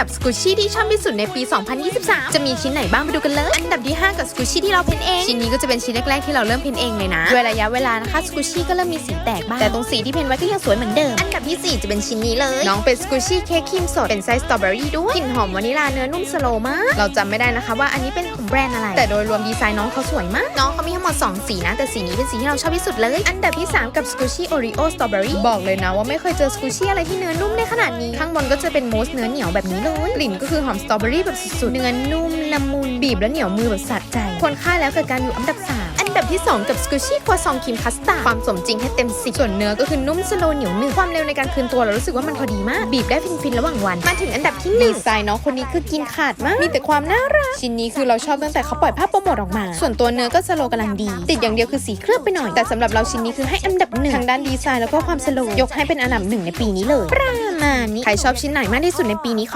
ดับสกูชี่ที่ชอบที่สุดในปี 2023 จะมีชิ้นไหนบ้างไปดูกันเลย อันดับที่ 5 กับสกูชี่ที่เราเพ้นเอง ชิ้นนี้ก็จะเป็นชิ้นแรกๆที่เราเริ่มเพ้นเองเลยนะด้วยระยะเวลานะคะสกูชี่ก็เริ่มมีสีแตกบ้าง แต่ตรงสีที่เพ้นไว้ก็ยังสวยเหมือนเดิม อันดับที่ 4 จะเป็นชิ้นนี้เลย น้องเป็นสกูชี่เค้กครีมสด เป็นไส้สตรอเบอรี่ด้วย กลิ่นหอมวานิลาเนื้อนุ่มสโลว์มาก เราจำไม่ได้นะคะว่าอันนี้เป็นของแบรนด์อะไร แต่โดยรวมดีไซน์น้องเขาสวยมาก น้องเขามีทั้งหมด2สีนะ แต่สีนี้เป็นสีที่เราชอบที่สุดเลย อันดับที่ 3 กับสกูชี่โอริโอสตรอเบอรี่บอกเลยนะว่าไม่เคยเจอสกูชี่อะไรที่เนื้อนุ่มได้ขนาดนี้ ข้างบนก็จะเป็นมูสเนื้อเหนียวแบบนี้เลยกลิ่นก็คือหอมสตรอเบอรี่แบบสุดๆเนื้อนุ่มละมุนบีบแล้วเหนียวมือแบบสะใจคนค่าแล้วกิดการอยู่อันดับ 3 อันดับที่ 2 กับสกูชี่ครัวซองครีมคัสตาร์ความสมจริงให้เต็มสิส่วนเนื้อก็คือนุ่มสโลเหนียวหนึบความเร็วในการคืนตัวเรารู้สึกว่ามันพอดีมาก บีบได้ฟินๆระหว่างวันมาถึงอันดับที่หนึ่งดีไซน์น้องคนนี้คือกินขาดมากมีแต่ความน่ารักชิ้นนี้คือเราชอบตั้งแต่เขาปล่อยภาพโปรโมทออกมา ส่วนตัวเนื้อก็สโลว์กำลังดี ติดอย่างเดียวคือสีเคลือบไปหน่อย แต่สำหรับเราชิ้นนี้คือให้อันดับหนึ่งทางด้านดีไซน์แล้วก็ความสโลยกให้เป็นอันดับหนึ่งในปีนี้เลยประมาณนี้ใครชอบชิ้นไหนมากที่สุดในปีนี้